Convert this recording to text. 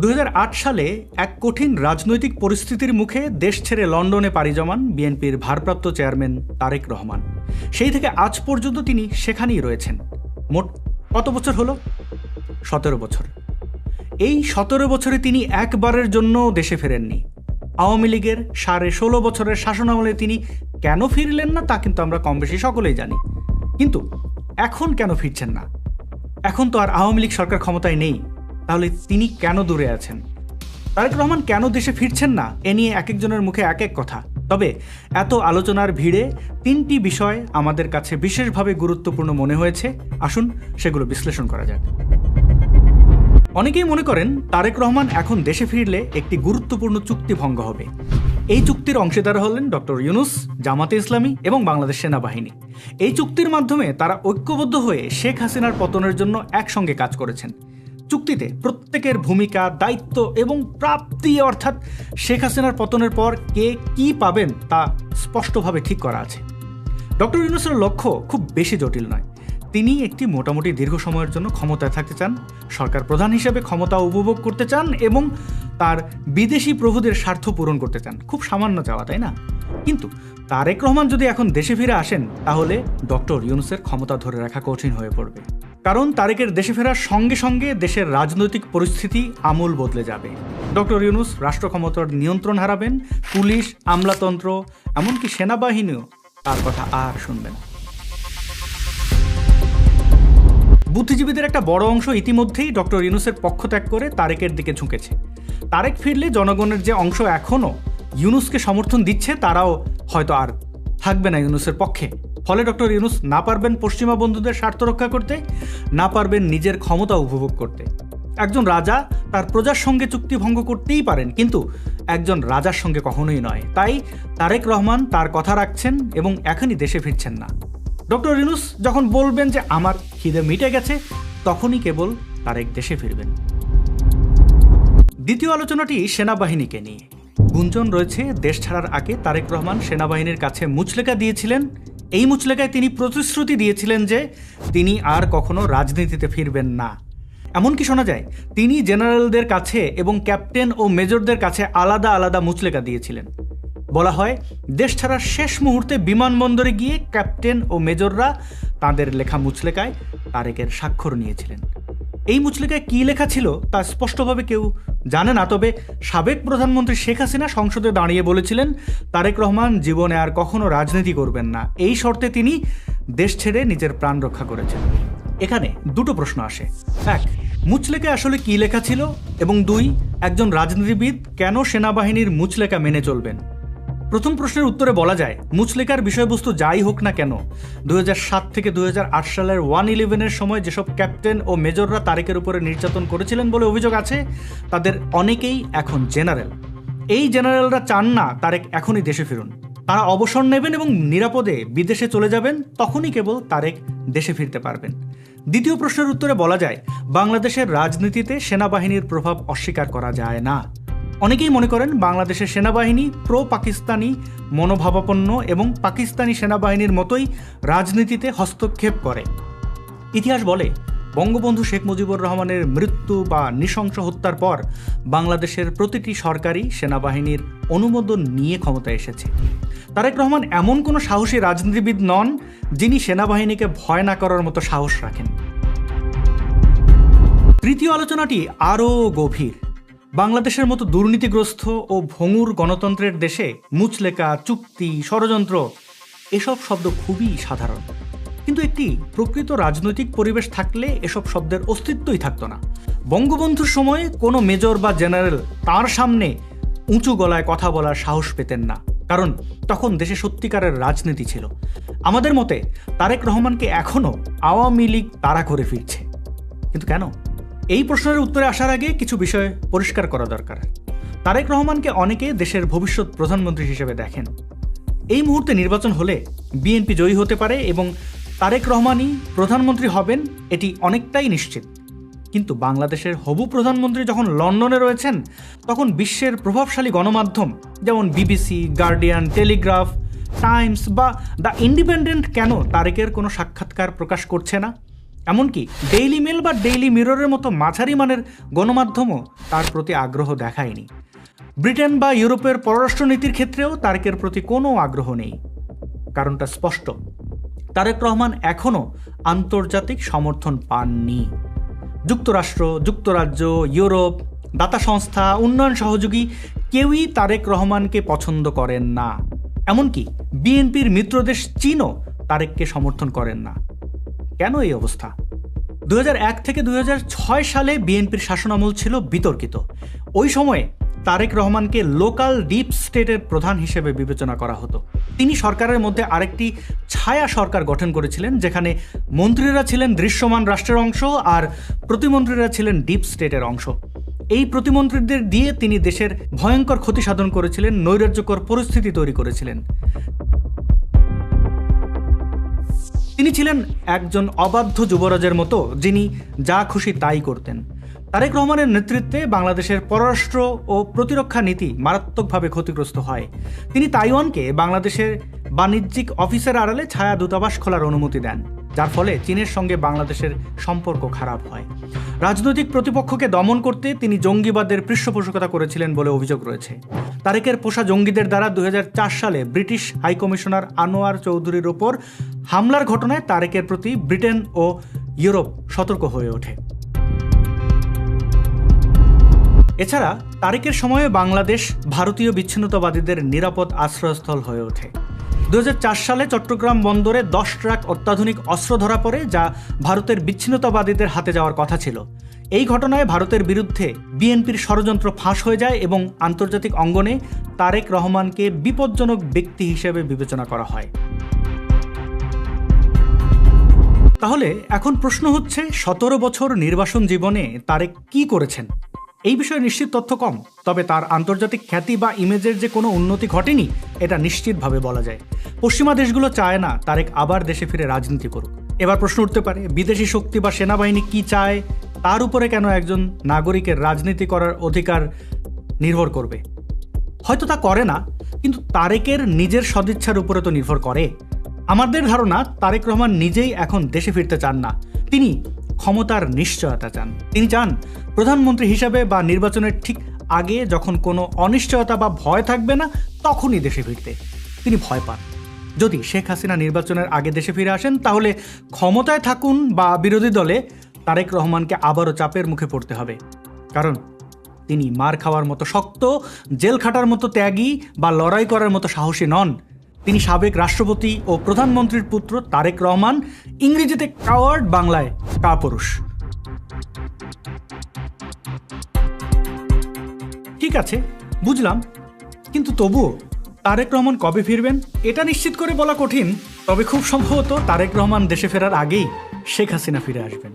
দু হাজার আট সালে এক কঠিন রাজনৈতিক পরিস্থিতির মুখে দেশ ছেড়ে লন্ডনে পাড়ি জমান বিএনপির ভারপ্রাপ্ত চেয়ারম্যান তারেক রহমান। সেই থেকে আজ পর্যন্ত তিনি সেখানেই রয়েছেন। মোট কত বছর হলো? সতেরো বছর। এই সতেরো বছরে তিনি একবারের জন্য দেশে ফেরেননি। আওয়ামী লীগের সাড়ে ষোলো বছরের শাসনামলে তিনি কেন ফিরলেন না তা কিন্তু আমরা কম বেশি সকলেই জানি। কিন্তু এখন কেন ফিরছেন না? এখন তো আর আওয়ামী লীগ সরকার ক্ষমতায় নেই। তাহলে তিনি কেন দূরে আছেন? তারেক রহমান কেন দেশে ফিরছেন না? এ নিয়ে এক একজনের মুখে এক এক কথা। তবে এত আলোচনার ভিড়ে তিনটি বিষয় আমাদের কাছে বিশেষভাবে গুরুত্বপূর্ণ মনে হয়েছে। আসুন সেগুলো বিশ্লেষণ করা যাক। অনেকেই মনে করেন তারেক রহমান এখন দেশে ফিরলে একটি গুরুত্বপূর্ণ চুক্তি ভঙ্গ হবে। এই চুক্তির অংশীদার হলেন ডক্টর ইউনুস, জামাতে ইসলামী এবং বাংলাদেশ সেনাবাহিনী। এই চুক্তির মাধ্যমে তারা ঐক্যবদ্ধ হয়ে শেখ হাসিনার পতনের জন্য একসঙ্গে কাজ করেছেন। চুক্তিতে প্রত্যেকের ভূমিকা, দায়িত্ব এবং প্রাপ্তি অর্থাৎ শেখ হাসিনার পতনের পর কে কি পাবেন তা স্পষ্টভাবে ঠিক করা আছে। ডক্টর ইউনুসের লক্ষ্য খুব বেশি জটিল নয়। তিনি একটি মোটামুটি দীর্ঘ সময়ের জন্য ক্ষমতায় থাকতে চান, সরকার প্রধান হিসেবে ক্ষমতা উপভোগ করতে চান এবং তার বিদেশি প্রভুদের স্বার্থ পূরণ করতে চান। খুব সামান্য চাওয়া, তাই না? কিন্তু তারেক রহমান যদি এখন দেশে ফিরে আসেন, তাহলে ডক্টর ইউনুসের ক্ষমতা ধরে রাখা কঠিন হয়ে পড়বে। কারণ তারেকের দেশে ফেরার সঙ্গে সঙ্গে দেশের রাজনৈতিক পরিস্থিতি আমূল বদলে যাবে। ডক্টর ইউনুস রাষ্ট্র ক্ষমতার নিয়ন্ত্রণ হারাবেন, পুলিশ, আমলাতন্ত্র, এমনকি সেনাবাহিনীও তার কথা আর শুনবেন। বুদ্ধিজীবীদের একটা বড় অংশ ইতিমধ্যেই ডক্টর ইউনুসের পক্ষ ত্যাগ করে তারেকের দিকে ঝুঁকেছে। তারেক ফিরলে জনগণের যে অংশ এখনও ইউনুসকে সমর্থন দিচ্ছে, তারাও হয়তো আর থাকবে না ইউনুসের পক্ষে। ফলে ডক্টর ইউনুস না পারবেন পশ্চিমা বন্ধুদের স্বার্থ রক্ষা করতে, না পারবেন নিজের ক্ষমতা উপভোগ করতে। একজন রাজা তার প্রজার সঙ্গে চুক্তি ভঙ্গ করতেই পারেন, কিন্তু একজন রাজার সঙ্গে কখনোই নয়। তাই তারেক রহমান তার কথা রাখছেন এবং এখনই দেশে ফিরছেন না। ডক্টর ইউনুস যখন বলবেন যে আমার খিদে মিটে গেছে, তখনই কেবল তারেক দেশে ফিরবেন। দ্বিতীয় আলোচনাটি সেনাবাহিনীকে নিয়ে। গুঞ্জন রয়েছে, দেশ ছাড়ার আগে তারেক রহমান সেনাবাহিনীর কাছে মুচলেকা দিয়েছিলেন এই মুচলেকায় তিনি প্রতিশ্রুতি দিয়েছিলেন যে তিনি আর কখনো রাজনীতিতে ফিরবেন না। এমনকি শোনা যায়, তিনি জেনারেলদের কাছে এবং ক্যাপ্টেন ও মেজরদের কাছে আলাদা আলাদা মুচলেকা দিয়েছিলেন। বলা হয়, দেশ ছাড়ার শেষ মুহূর্তে বিমানবন্দরে গিয়ে ক্যাপ্টেন ও মেজররা তাদের লেখা মুচলেকায় তারেকের স্বাক্ষর নিয়েছিলেন। এই মুচলেকায় কী লেখা ছিল তা স্পষ্টভাবে কেউ জানে না, তবে সাবেক প্রধানমন্ত্রী শেখ হাসিনা সংসদে দাঁড়িয়ে বলেছিলেন, তারেক রহমান জীবনে আর কখনো রাজনীতি করবেন না। এই শর্তে তিনি দেশ ছেড়ে নিজের প্রাণ রক্ষা করেছেন। এখানে দুটো প্রশ্ন আসে। এক মুচলেকা আসলে কী লেখা ছিল? এবং দুই, একজন রাজনীতিবিদ কেন সেনাবাহিনীর মুচলেকা মেনে চলবেন? প্রথম প্রশ্নের উত্তরে বলা যায়, মুচলেকার বিষয়বস্তু যাই হোক না কেন হাজার সাত থেকে দুই হাজার আট সালের ওয়ান ইলেভেনের সময় যেসব ক্যাপ্টেন ও মেজররা তারেকের উপরে নির্যাতন করেছিলেন বলে অভিযোগ আছে, তাদের অনেকেই এখন জেনারেল। এই জেনারেলরা চান না তারেক এখনই দেশে ফিরুন। তারা অবসর নেবেন এবং নিরাপদে বিদেশে চলে যাবেন, তখনই কেবল তারেক দেশে ফিরতে পারবেন। দ্বিতীয় প্রশ্নের উত্তরে বলা যায়, বাংলাদেশের রাজনীতিতে সেনাবাহিনীর প্রভাব অস্বীকার করা যায় না। অনেকেই মনে করেন বাংলাদেশের সেনাবাহিনী প্রো পাকিস্তানি মনোভাবাপন্ন এবং পাকিস্তানি সেনাবাহিনীর মতোই রাজনীতিতে হস্তক্ষেপ করে। ইতিহাস বলে, বঙ্গবন্ধু শেখ মুজিবুর রহমানের মৃত্যু বা নৃশংস হত্যার পর বাংলাদেশের প্রতিটি সরকারি সেনাবাহিনীর অনুমোদন নিয়ে ক্ষমতায় এসেছে। তারেক রহমান এমন কোনো সাহসী রাজনীতিবিদ নন যিনি সেনাবাহিনীকে ভয় না করার মতো সাহস রাখেন। তৃতীয় আলোচনাটি আরও গভীর। বাংলাদেশের মতো দুর্নীতিগ্রস্ত ও ভঙ্গুর গণতন্ত্রের দেশে মুচলেকা, চুক্তি, ষড়যন্ত্র, এসব শব্দ খুবই সাধারণ। কিন্তু একটি প্রকৃত রাজনৈতিক পরিবেশ থাকলে এসব শব্দের অস্তিত্বই থাকতো না। বঙ্গবন্ধুর সময়ে কোনো মেজর বা জেনারেল তার সামনে উঁচু গলায় কথা বলার সাহস পেতেন না। কারণ তখন দেশে সত্যিকারের রাজনীতি ছিল। আমাদের মতে তারেক রহমানকে এখনও আওয়ামী লীগ তাড়া করে ফিরছে। কিন্তু কেন? এই প্রশ্নের উত্তরে আসার আগে কিছু বিষয় পরিষ্কার করা দরকার। তারেক রহমানকে অনেকে দেশের ভবিষ্যৎ প্রধানমন্ত্রী হিসেবে দেখেন। এই মুহূর্তে নির্বাচন হলে বিএনপি জয়ী হতে পারে এবং তারেক রহমানই প্রধানমন্ত্রী হবেন এটি অনেকটাই নিশ্চিত। কিন্তু বাংলাদেশের হবু প্রধানমন্ত্রী যখন লন্ডনে রয়েছেন, তখন বিশ্বের প্রভাবশালী গণমাধ্যম যেমন বিবিসি, গার্ডিয়ান, টেলিগ্রাফ, টাইমস বা দ্য ইন্ডিপেন্ডেন্ট কেন তারেকের কোনো সাক্ষাৎকার প্রকাশ করছে না? এমনকি ডেইলি মেল বা ডেইলি মিররের মতো মাঝারি মানের গণমাধ্যমও তার প্রতি আগ্রহ দেখায়নি। ব্রিটেন বা ইউরোপের পররাষ্ট্রনীতির ক্ষেত্রেও তারেকের প্রতি কোনো আগ্রহ নেই। কারণটা স্পষ্ট। তারেক রহমান এখনও আন্তর্জাতিক সমর্থন পাননি। যুক্তরাষ্ট্র, যুক্তরাজ্য, ইউরোপ, দাতা সংস্থা, উন্নয়ন সহযোগী কেউই তারেক রহমানকে পছন্দ করেন না। এমনকি বিএনপির মিত্রদেশ চীনও তারেককে সমর্থন করেন না। কেন এই অবস্থা? দুই হাজার এক থেকে দুই হাজার ছয় সালে বিএনপির শাসনামল ছিল বিতর্কিত। ওই সময়ে তারেক রহমানকে লোকাল ডিপ স্টেটের প্রধান হিসেবে বিবেচনা করা হতো। তিনি সরকারের মধ্যে আরেকটি ছায়া সরকার গঠন করেছিলেন, যেখানে মন্ত্রীরা ছিলেন দৃশ্যমান রাষ্ট্রের অংশ আর প্রতিমন্ত্রীরা ছিলেন ডিপ স্টেটের অংশ। এই প্রতিমন্ত্রীদের দিয়ে তিনি দেশের ভয়ঙ্কর ক্ষতি সাধন করেছিলেন, নৈরাজ্যকর পরিস্থিতি তৈরি করেছিলেন। তিনি ছিলেন একজন অবাধ্য যুবরাজের মতো, যিনি যা খুশি তাই করতেন। তারেক রহমানের নেতৃত্বে বাংলাদেশের পররাষ্ট্র ও প্রতিরক্ষা নীতি মারাত্মকভাবে ক্ষতিগ্রস্ত হয়। তিনি তাইওয়ানকে বাংলাদেশের বাণিজ্যিক অফিসের আড়ালে ছায়া দূতাবাস খোলার অনুমতি দেন, যার ফলে চীনের সঙ্গে বাংলাদেশের সম্পর্ক খারাপ হয়। রাজনৈতিক প্রতিপক্ষকে দমন করতে তিনি জঙ্গিবাদের পৃষ্ঠপোষকতা করেছিলেন বলে অভিযোগ রয়েছে। তারেকের পোষা জঙ্গিদের দ্বারা দুই হাজার চার সালে ব্রিটিশ হাইকমিশনার আনোয়ার চৌধুরীর ওপর হামলার ঘটনায় তারেকের প্রতি ব্রিটেন ও ইউরোপ সতর্ক হয়ে ওঠে। এছাড়া তারেকের সময়ে বাংলাদেশ ভারতীয় বিচ্ছিন্নতাবাদীদের নিরাপদ আশ্রয়স্থল হয়ে ওঠে। দু হাজার চার সালে চট্টগ্রাম বন্দরে দশ ট্রাক অত্যাধুনিক অস্ত্র ধরা পড়ে, যা ভারতের বিচ্ছিন্নতাবাদীদের হাতে যাওয়ার কথা ছিল। এই ঘটনায় ভারতের বিরুদ্ধে বিএনপির ষড়যন্ত্র ফাঁস হয়ে যায় এবং আন্তর্জাতিক অঙ্গনে তারেক রহমানকে বিপজ্জনক ব্যক্তি হিসেবে বিবেচনা করা হয়। তাহলে এখন প্রশ্ন হচ্ছে, সতেরো বছর নির্বাসন জীবনে তারেক কি করেছেন? এই বিষয়ে নিশ্চিত তথ্য কম, তবে তার আন্তর্জাতিক খ্যাতি বা ইমেজের যে কোনো উন্নতি ঘটেনি, এটা নিশ্চিতভাবে বলা যায়। পশ্চিমা দেশগুলো চায় না, তারেক আবার দেশে ফিরে রাজনীতি করুক। এবার প্রশ্ন উঠতে পারে, বিদেশি শক্তি বা সেনাবাহিনী কি চায়? তার উপরে কেন একজন নাগরিকের রাজনীতি করার অধিকার নির্ভর করবে? হয়তো তা করে না, কিন্তু তারেকের নিজের সদিচ্ছার উপরে তো নির্ভর করে। আমাদের ধারণা, তারেক রহমান নিজেই এখন দেশে ফিরতে চান না। তিনি ক্ষমতার নিশ্চয়তা চান। তিনি চান প্রধানমন্ত্রী হিসাবে বা নির্বাচনের ঠিক আগে যখন কোনো অনিশ্চয়তা বা ভয় থাকবে না, তখনই দেশে ফিরতে। তিনি ভয় পান। যদি শেখ হাসিনা নির্বাচনের আগে দেশে ফিরে আসেন, তাহলে ক্ষমতায় থাকুন বা বিরোধী দলে তারেক রহমানকে আবারও চাপের মুখে পড়তে হবে। কারণ তিনি মার খাওয়ার মতো শক্ত, জেল খাটার মতো ত্যাগী বা লড়াই করার মতো সাহসী নন। তিনি সাবেক রাষ্ট্রপতি ও প্রধানমন্ত্রীর পুত্র তারেক রহমান ইংরেজিতে কাওয়ার্ড বাংলায় কাপুরুষ। ঠিক আছে, বুঝলাম। কিন্তু তবুও, তারেক রহমান কবে ফিরবেন এটা নিশ্চিত করে বলা কঠিন, তবে খুব সম্ভবত তারেক রহমান দেশে ফেরার আগেই শেখ হাসিনা ফিরে আসবেন।